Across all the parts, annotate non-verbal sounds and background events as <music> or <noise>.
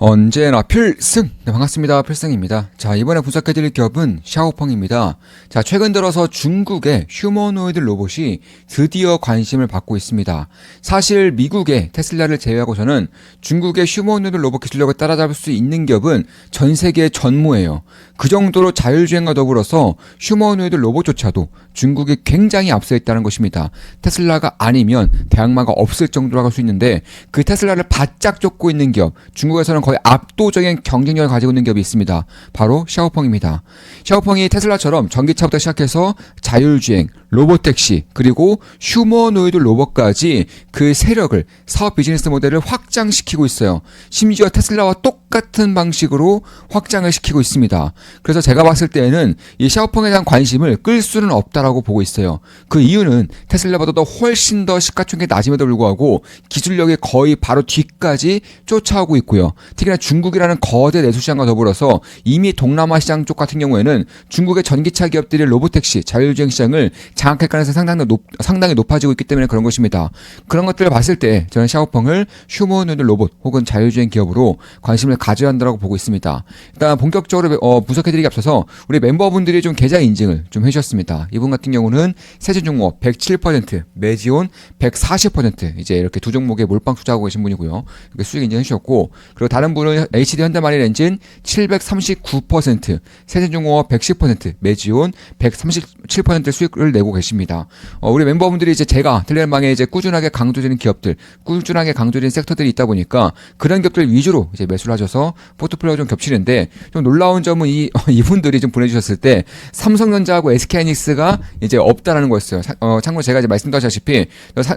언제나 필승! 네, 반갑습니다. 필승입니다. 자, 이번에 분석해드릴 기업은 샤오펑입니다. 자, 최근 들어서 중국의 휴머노이드 로봇이 드디어 관심을 받고 있습니다. 사실 미국의 테슬라를 제외하고서는 중국의 휴머노이드 로봇 기술력을 따라잡을 수 있는 기업은 전 세계 전무예요. 그 정도로 자율주행과 더불어서 휴머노이드 로봇조차도 중국이 굉장히 앞서 있다는 것입니다. 테슬라가 아니면 대항마가 없을 정도로 갈수 있는데 그 테슬라를 바짝 쫓고 있는 기업, 중국에서는 거의 압도적인 경쟁력을 가지고 있는 기업이 있습니다. 바로 샤오펑입니다. 샤오펑이 테슬라처럼 전기차부터 시작해서 자율주행, 로봇 택시, 그리고 휴머노이드 로봇까지 그 세력을 사업 비즈니스 모델을 확장시키고 있어요. 심지어 테슬라와 똑같은 방식으로 확장을 시키고 있습니다. 그래서 제가 봤을 때에는 이 샤오펑에 대한 관심을 끌 수는 없다라고 보고 있어요. 그 이유는 테슬라보다도 훨씬 더 시가총액이 낮음에도 불구하고 기술력이 거의 바로 뒤까지 쫓아오고 있고요. 특히나 중국이라는 거대 내수 시장과 더불어서 이미 동남아 시장 쪽 같은 경우에는 중국의 전기차 기업들이 로봇택시, 자율주행 시장을 장악할 가능성이 상당히, 높, 상당히 높아지고 있기 때문에 그런 것입니다. 그런 것들을 봤을 때 저는 샤오펑을 휴머노이드 로봇 혹은 자율주행 기업으로 관심을 가져야 한다고 보고 있습니다. 일단 본격적으로 어, 분석해드리기 앞서서 우리 mem버분들이 좀 계좌 인증을 좀 해주셨습니다. 이분 같은 경우는 세진중공업 107%, 매지온 140% 이제 이렇게 두 종목에 몰빵 투자하고 계신 분이고요. 이렇게 수익 인증해 주셨고 그리고 다른 분은 HD 현대마린 엔진 739%, 세진중공업 110%, 매지온 137% 수익을 내고 계십니다. 어, 우리 멤버분들이 이제 제가 텔레망에 이제 꾸준하게 강조되는 기업들, 꾸준하게 강조되는 섹터들이 있다 보니까 그런 기업들 위주로 이제 매수를 하셔서 포트폴리오가 좀 겹치는데 좀 놀라운 점은 이 <laughs> 이분들이 좀 보내주셨을 때 삼성전자하고 SK하이닉스가 이제 없다라는 거였어요. 사- 어, 참고로 제가 이제 말씀드렸다시피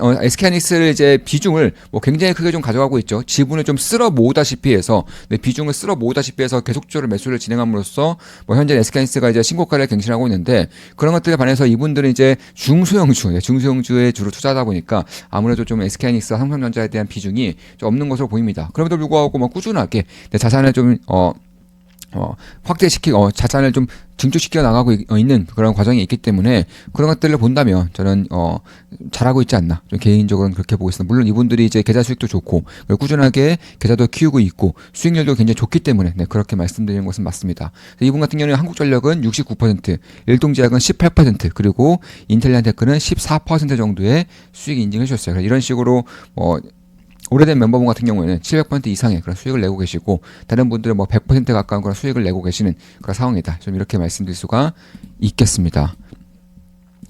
어, SK하이닉스를 이제 비중을 뭐 굉장히 크게 좀 가져가고 있죠. 지분을 좀 쓸어 모으다시피 해서 네, 비중을 쓸어 모으다시피 해서 계속적으로 매수를 진행함으로써 뭐 현재 SK하이닉스가 이제 신고가를 갱신하고 있는데 그런 것들에 반해서 이분들은 이제 중소형주, 네, 중소형주에 주로 투자하다 보니까 아무래도 좀 SK하이닉스와 삼성전자에 대한 비중이 좀 없는 것으로 보입니다. 그럼에도 불구하고 뭐 꾸준하게 네, 자산을 좀 어, 어, 확대시키고 어, 자산을 좀 증축시켜 나가고 있- 어, 있는 그런 과정이 있기 때문에 그런 것들을 본다면 저는 어, 잘하고 있지 않나 좀 개인적으로는 그렇게 보고 있습니다. 물론 이분들이 이제 계좌 수익도 좋고 꾸준하게 계좌도 키우고 있고 수익률도 굉장히 좋기 때문에 네, 그렇게 말씀드리는 것은 맞습니다. 이분 같은 경우는 한국전력은 69%, 일동제약은 18% 그리고 인텔리안테크는 14% 정도의 수익 인증해 주셨어요. 이런 식으로 뭐 오래된 멤버분 같은 경우에는 700% 이상의 그런 수익을 내고 계시고 다른 분들은 뭐 100% 가까운 그런 수익을 내고 계시는 그런 상황이다. 좀 이렇게 말씀드릴 수가 있겠습니다.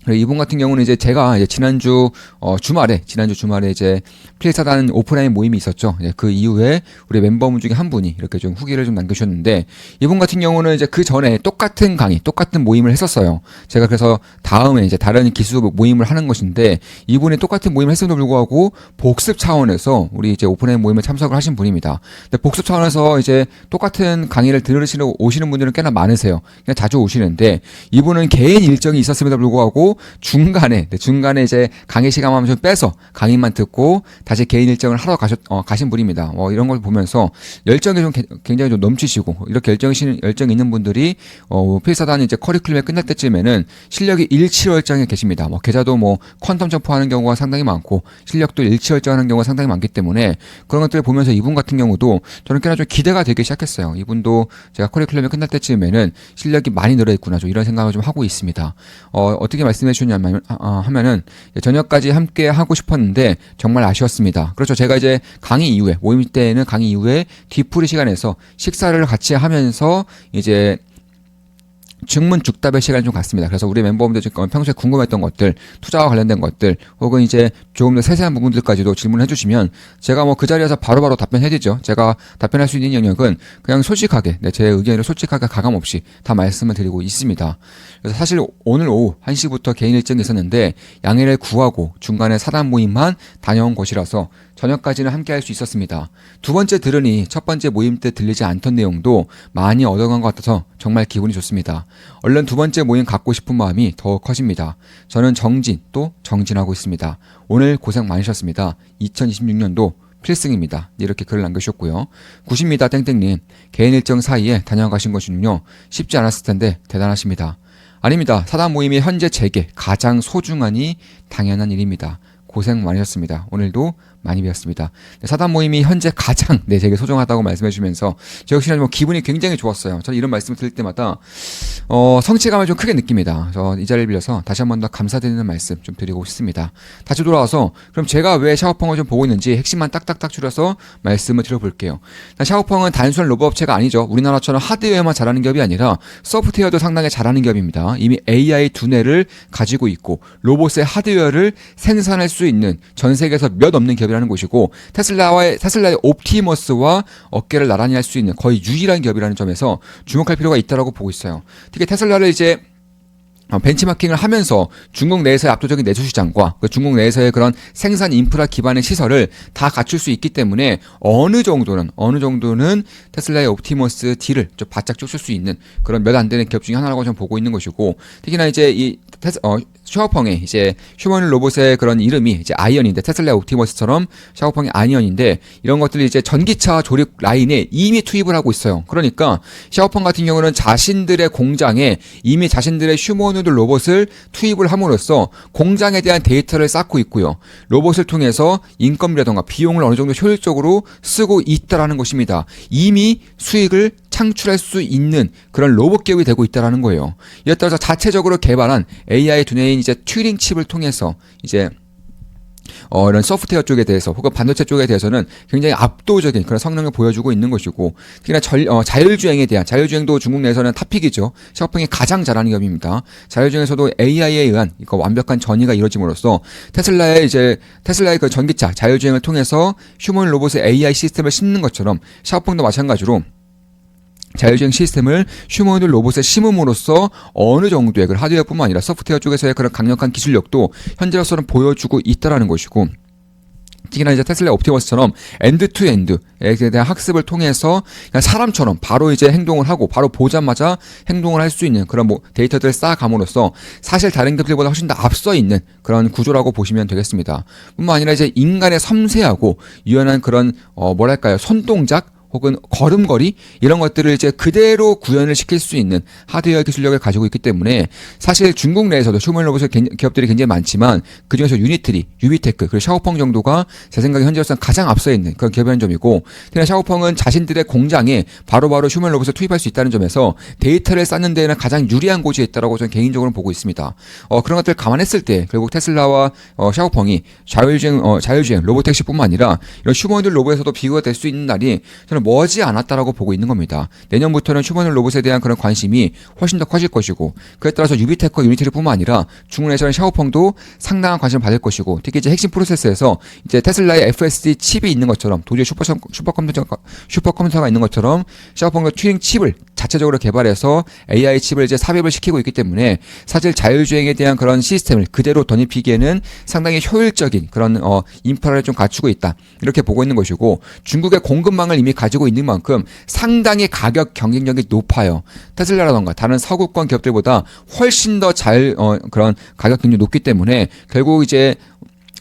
이분 같은 경우는 이제 제가 이제 지난주 어 주말에 지난주 주말에 이제 플레이사단 오프라인 모임이 있었죠. 이제 그 이후에 우리 멤버분 중에 한 분이 이렇게 좀 후기를 좀 남겨주셨는데 이분 같은 경우는 이제 그 전에 똑같은 강의, 똑같은 모임을 했었어요. 제가 그래서 다음에 이제 다른 기수 모임을 하는 것인데 이분이 똑같은 모임을 했음에도 불구하고 복습 차원에서 우리 이제 오프라인 모임에 참석을 하신 분입니다. 근데 복습 차원에서 이제 똑같은 강의를 들으시러 오시는 분들은 꽤나 많으세요. 그냥 자주 오시는데 이분은 개인 일정이 있었음에도 불구하고 중간에 네, 중간에 이제 강의 시간만 좀 빼서 강의만 듣고 다시 개인 일정을 하러 가셨 어, 가신 분입니다. 뭐 이런 걸 보면서 열정이 좀 개- 굉장히 좀 넘치시고 이렇게 열정이 열정 있는 분들이 어 필사단 이제 커리큘럼이 끝날 때쯤에는 실력이 일치월장에 계십니다. 뭐 계좌도 뭐 퀀텀 점프하는 경우가 상당히 많고 실력도 일치월장하는 경우가 상당히 많기 때문에 그런 것들을 보면서 이분 같은 경우도 저는 꽤나 좀 기대가 되기 시작했어요. 이분도 제가 커리큘럼이 끝날 때쯤에는 실력이 많이 늘어 있구나 좀 이런 생각을 좀 하고 있습니다. 어, 어떻게 말씀 해 주셨냐면 아, 아, 하면은 저녁까지 함께 하고 싶었는데 정말 아쉬웠습니다. 그렇죠. 제가 이제 강의 이후에 모임 때는 강의 이후에 뒤풀이 시간에서 식사를 같이 하면서 이제 증문 죽답의 시간을 좀 갖습니다. 그래서 우리 멤버분들 지금 평소에 궁금했던 것들, 투자와 관련된 것들, 혹은 이제 조금 더 세세한 부분들까지도 질문해 주시면 제가 뭐 그 자리에서 바로바로 답변해 드리죠. 제가 답변할 수 있는 영역은 그냥 솔직하게, 네, 제 의견을 솔직하게 가감 없이 다 말씀을 드리고 있습니다. 그래서 사실 오늘 오후 1시부터 개인 일정이 있었는데 양해를 구하고 중간에 사단 모임만 다녀온 곳이라서 저녁까지는 함께 할 수 있었습니다. 두 번째 들으니 첫 번째 모임 때 들리지 않던 내용도 많이 얻어간 것 같아서 정말 기분이 좋습니다. 얼른 두 번째 모임 갖고 싶은 마음이 더 커집니다. 저는 정진 또 정진하고 있습니다. 오늘 고생 많으셨습니다. 2026년도 필승입니다. 이렇게 글을 남겨주셨고요. 90입니다. 땡땡님. 개인 일정 사이에 다녀가신 것이군요. 쉽지 않았을 텐데 대단하십니다. 아닙니다. 사단 모임이 현재 제게 가장 소중하니 당연한 일입니다. 고생 많으셨습니다. 오늘도 많이 배웠습니다. 네, 사단 모임이 현재 가장 네, 제게 소중하다고 말씀해 주면서 저 역시나 뭐 기분이 굉장히 좋았어요. 저는 이런 말씀을 드릴 때마다 어, 성취감을 좀 크게 느낍니다. 저 이 자리를 빌려서 다시 한 번 더 감사드리는 말씀 좀 드리고 싶습니다. 다시 돌아와서 그럼 제가 왜 샤오펑을 좀 보고 있는지 핵심만 딱딱딱 줄여서 말씀을 드려볼게요. 샤오펑은 단순한 로봇 업체가 아니죠. 우리나라처럼 하드웨어만 잘하는 기업이 아니라 소프트웨어도 상당히 잘하는 기업입니다. 이미 AI 두뇌를 가지고 있고 로봇의 하드웨어를 생산할 수 있는 전 세계에서 몇 없는 기업이 라는 곳이고 테슬라와의 테슬라의 옵티머스와 어깨를 나란히 할 수 있는 거의 유일한 기업이라는 점에서 주목할 필요가 있다라고 보고 있어요. 특히 테슬라를 이제 어, 벤치마킹을 하면서 중국 내에서의 압도적인 내수 시장과 그 중국 내에서의 그런 생산 인프라 기반의 시설을 다 갖출 수 있기 때문에 어느 정도는 어느 정도는 테슬라의 옵티머스 D를 좀 바짝 쫓을 수 있는 그런 몇 안 되는 기업 중에 하나라고 좀 보고 있는 것이고 특히나 이제 이 테스, 어, 샤오펑의 이제 휴먼 로봇의 그런 이름이 이제 아이언인데 테슬라 옵티머스처럼 샤오펑의 아이언인데 이런 것들이 이제 전기차 조립 라인에 이미 투입을 하고 있어요. 그러니까 샤오펑 같은 경우는 자신들의 공장에 이미 자신들의 휴머노드 로봇을 투입을 함으로써 공장에 대한 데이터를 쌓고 있고요. 로봇을 통해서 인건비라던가 비용을 어느 정도 효율적으로 쓰고 있다라는 것입니다. 이미 수익을 창출할 수 있는 그런 로봇 기업이 되고 있다라는 거예요. 이에 따라서 자체적으로 개발한 AI 두뇌인 이제 튜링 칩을 통해서 이제 어, 이런 소프트웨어 쪽에 대해서 혹은 반도체 쪽에 대해서는 굉장히 압도적인 그런 성능을 보여주고 있는 것이고 특히나 절, 어, 자율주행에 대한 자율주행도 중국 내에서는 탑픽이죠. 샤오펑이 가장 잘하는 기업입니다. 자율주행에서도 AI에 의한 이거 완벽한 전이가 이루어짐으로써 테슬라의 이제 테슬라의 그 전기차 자율주행을 통해서 휴먼 로봇의 AI 시스템을 심는 것처럼 샤오펑도 마찬가지로 자율주행 시스템을 휴머노id 로봇에 심음으로써 어느 정도의 그 하드웨어뿐만 아니라 소프트웨어 쪽에서의 그런 강력한 기술력도 현재로서는 보여주고 있다라는 것이고 특히나 이제 테슬라 옵티머스처럼 엔드 투 엔드에 대한 학습을 통해서 그냥 사람처럼 바로 이제 행동을 하고 바로 보자마자 행동을 할 수 있는 그런 뭐 데이터들을 쌓아감으로써 사실 다른 기업들보다 훨씬 더 앞서 있는 그런 구조라고 보시면 되겠습니다. 뿐만 아니라 이제 인간의 섬세하고 유연한 그런 어 뭐랄까요 손동작 혹은 걸음걸이 이런 것들을 이제 그대로 구현을 시킬 수 있는 하드웨어 기술력을 가지고 있기 때문에 사실 중국 내에서도 휴먼 로봇 기업들이 굉장히 많지만 그 중에서 유니트리, 유비테크, 그리고 샤오펑 정도가 제 생각에 현재로서는 가장 앞서 있는 그런 기업이라는 점이고 특히나 샤오펑은 자신들의 공장에 바로바로 휴먼 로봇을 투입할 수 있다는 점에서 데이터를 쌓는 데에는 가장 유리한 곳이 있다라고 저는 개인적으로 보고 있습니다. 어, 그런 것들을 감안했을 때 결국 테슬라와 어, 샤오펑이 자율주행 어, 자율주행 로봇택시뿐만 아니라 이런 휴먼들 로봇에서도 비교가 될 수 있는 날이 저는 머지 않았다라고 보고 있는 겁니다. 내년부터는 휴머노 로봇에 대한 그런 관심이 훨씬 더 커질 것이고 그에 따라서 유비테크 유니티리뿐만 아니라 중국 내에서는 샤오펑도 상당한 관심을 받을 것이고 특히 이제 핵심 프로세스에서 이제 테슬라의 FSD 칩이 있는 것처럼 도저히 슈퍼 슈퍼 컴퓨터가 슈퍼컴퓨터가 있는 것처럼 샤오펑도 튜링 칩을 자체적으로 개발해서 AI 칩을 이제 삽입을 시키고 있기 때문에 사실 자율주행에 대한 그런 시스템을 그대로 덧입히기에는 상당히 효율적인 그런 어 인프라를 좀 갖추고 있다 이렇게 보고 있는 것이고 중국의 공급망을 이미 가 지고 있는 만큼 상당히 가격 경쟁력이 높아요. 테슬라라던가 다른 서구권 기업들보다 훨씬 더잘 어 그런 가격 경쟁이 높기 때문에 결국 이제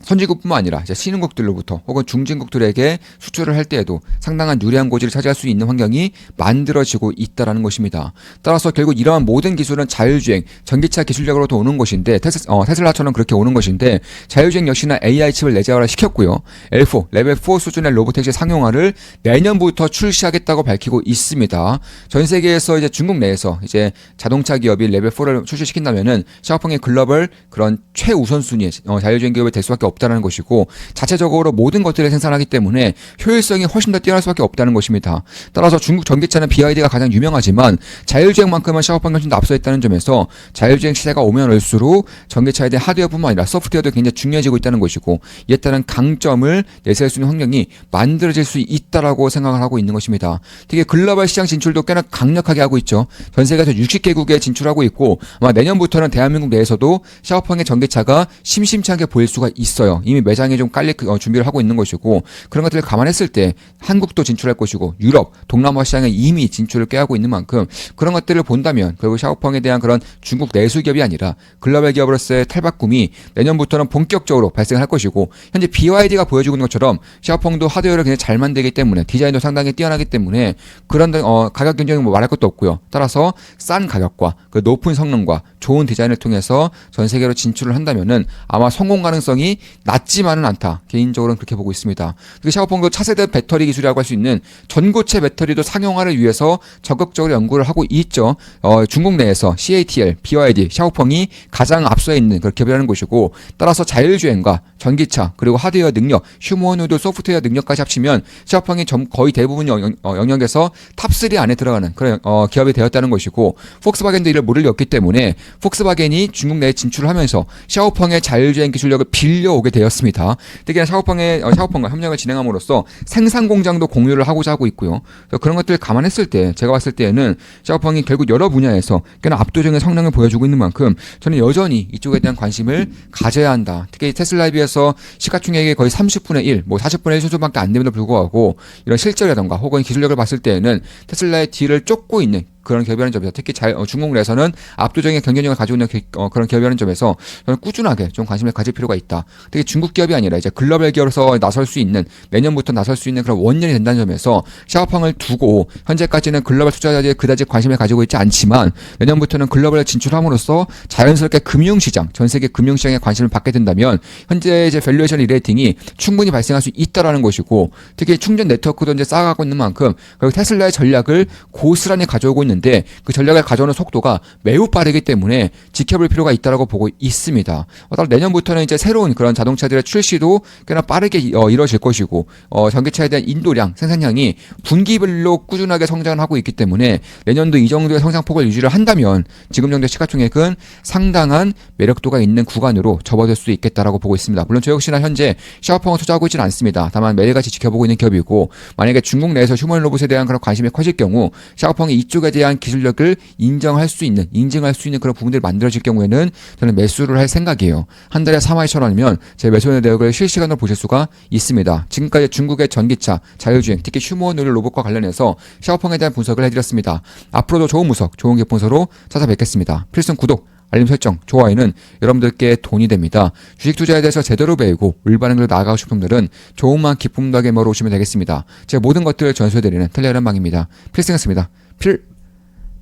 선진국뿐만 아니라 이제 신흥국들로부터 혹은 중진국들에게 수출을 할 때에도 상당한 유리한 고지를 차지할 수 있는 환경이 만들어지고 있다라는 것입니다. 따라서 결국 이러한 모든 기술은 자율주행, 전기차 기술력으로도 오는 것인데 테스, 어, 테슬라처럼 그렇게 오는 것인데 자율주행 역시나 AI 칩을 내재화를 시켰고요. L4 레벨 4 수준의 로보택시 상용화를 내년부터 출시하겠다고 밝히고 있습니다. 전 세계에서 이제 중국 내에서 이제 자동차 기업이 레벨 4를 출시시킨다면은 샤오펑의 글로벌 그런 최우선 순위의 어, 자율주행 기업이 될 수밖에 없다는 것이고 자체적으로 모든 것들을 생산하기 때문에 효율성이 훨씬 더 뛰어날 수밖에 없다는 것입니다. 따라서 중국 전기차는 BYD가 가장 유명하지만 자율주행만큼은 샤오펑이 훨씬 더 앞서 있다는 점에서 자율주행 시대가 오면 올수록 전기차에 대한 하드웨어뿐만 아니라 소프트웨어도 굉장히 중요해지고 있다는 것이고 이에 따른 강점을 내세울 수 있는 환경이 만들어질 수 있다라고 생각을 하고 있는 것입니다. 특히 글로벌 시장 진출도 꽤나 강력하게 하고 있죠. 전 세계에서 60개국에 진출하고 있고 아마 내년부터는 대한민국 내에서도 샤오펑의 전기차가 심심찮게 보일 수가 있어 요. 이미 매장에 좀 깔릴 어, 준비를 하고 있는 것이고 그런 것들을 감안했을 때 한국도 진출할 것이고 유럽, 동남아 시장에 이미 진출을 꾀하고 있는 만큼 그런 것들을 본다면 결국 샤오펑에 대한 그런 중국 내수 기업이 아니라 글로벌 기업으로서의 탈바꿈이 내년부터는 본격적으로 발생할 것이고 현재 BYD가 보여주고 있는 것처럼 샤오펑도 하드웨어를 굉장히 잘 만들기 때문에 디자인도 상당히 뛰어나기 때문에 그런 어, 가격 경쟁이 뭐 말할 것도 없고요. 따라서 싼 가격과 그 높은 성능과 좋은 디자인을 통해서 전 세계로 진출을 한다면은 아마 성공 가능성이 낮지만은 않다. 개인적으로는 그렇게 보고 있습니다. 샤오펑도 차세대 배터리 기술이라고 할 수 있는 전고체 배터리도 상용화를 위해서 적극적으로 연구를 하고 있죠. 어, 중국 내에서 CATL, BYD, 샤오펑이 가장 앞서 있는 그런 기업이라는 곳이고 따라서 자율주행과 전기차 그리고 하드웨어 능력, 휴머노이드 소프트웨어 능력까지 합치면 샤오펑이 점- 거의 대부분 영, 어, 영역에서 탑3 안에 들어가는 그런 어, 기업이 되었다는 것이고 폭스바겐도 이를 모르렸기 때문에 폭스바겐이 중국 내에 진출을 하면서 샤오펑의 자율주행 기술력을 빌려 오게 되었습니다. 특히나 샤오펑의 어, 샤오펑과 협력을 진행함으로써 생산 공장도 공유를 하고자 하고 있고요. 그런 것들을 감안했을 때 제가 봤을 때에는 샤오펑이 결국 여러 분야에서 꽤나 압도적인 성능을 보여주고 있는 만큼 저는 여전히 이쪽에 대한 관심을 가져야 한다. 특히 테슬라에 비해서 시가총액이 거의 30분의 1, 뭐 40분의 1 수준밖에 안 됨에도 불구하고 이런 실적이라던가 혹은 기술력을 봤을 때에는 테슬라의 뒤를 쫓고 있는 그런 기업이라는 점에서 특히 잘, 어, 중국 내에서는 압도적인 경쟁력을 가지고 있는 기- 어, 그런 기업이라는 점에서 저는 꾸준하게 좀 관심을 가질 필요가 있다. 특히 중국 기업이 아니라 이제 글로벌 기업으로서 나설 수 있는 내년부터 나설 수 있는 그런 원년이 된다는 점에서 샤오팡을 두고 현재까지는 글로벌 투자자들이 그다지 관심을 가지고 있지 않지만 내년부터는 글로벌에 진출함으로써 자연스럽게 금융시장 전 세계 금융시장에 관심을 받게 된다면 현재 이제 밸류에이션 리레이팅이 충분히 발생할 수 있다라는 것이고 특히 충전 네트워크도 이제 쌓아가고 있는 만큼 그리고 테슬라의 전략을 고스란히 가져오고 있는 데 그 전략을 가져오는 속도가 매우 빠르기 때문에 지켜볼 필요가 있다라고 보고 있습니다. 어, 따라 내년부터는 이제 새로운 그런 자동차들의 출시도 꽤나 빠르게 어, 이루어질 것이고 어, 전기차에 대한 인도량 생산량이 분기별로 꾸준하게 성장을 하고 있기 때문에 내년도 이 정도의 성장폭을 유지를 한다면 지금 정도의 시가총액은 상당한 매력도가 있는 구간으로 접어들 수 있겠다라고 보고 있습니다. 물론 저 역시나 현재 샤오펑을 투자하고 있지는 않습니다. 다만 매일같이 지켜보고 있는 기업이고 만약에 중국 내에서 휴먼 로봇에 대한 그런 관심이 커질 경우 샤오펑이 이쪽에 대한 기술력을 인정할 수 있는 인증할 수 있는 그런 부분들이 만들어질 경우에는 저는 매수를 할 생각이에요. 한 달에 3만 2천 원이면 제 매수 내역을 실시간으로 보실 수가 있습니다. 지금까지 중국의 전기차, 자율주행, 특히 휴머노이드 로봇과 관련해서 샤오펑에 대한 분석을 해드렸습니다. 앞으로도 좋은 분석, 좋은 기본서로 찾아뵙겠습니다. 필승 구독, 알림 설정, 좋아요는 여러분들께 돈이 됩니다. 주식 투자에 대해서 제대로 배우고 올바른 길로 나아가고 싶은 분들은 좋은만 기쁨 더하게 멀어 오시면 되겠습니다. 제 모든 것들을 전수해드리는 텔레그램 방입니다. 필승했습니다. 필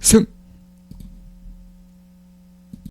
승!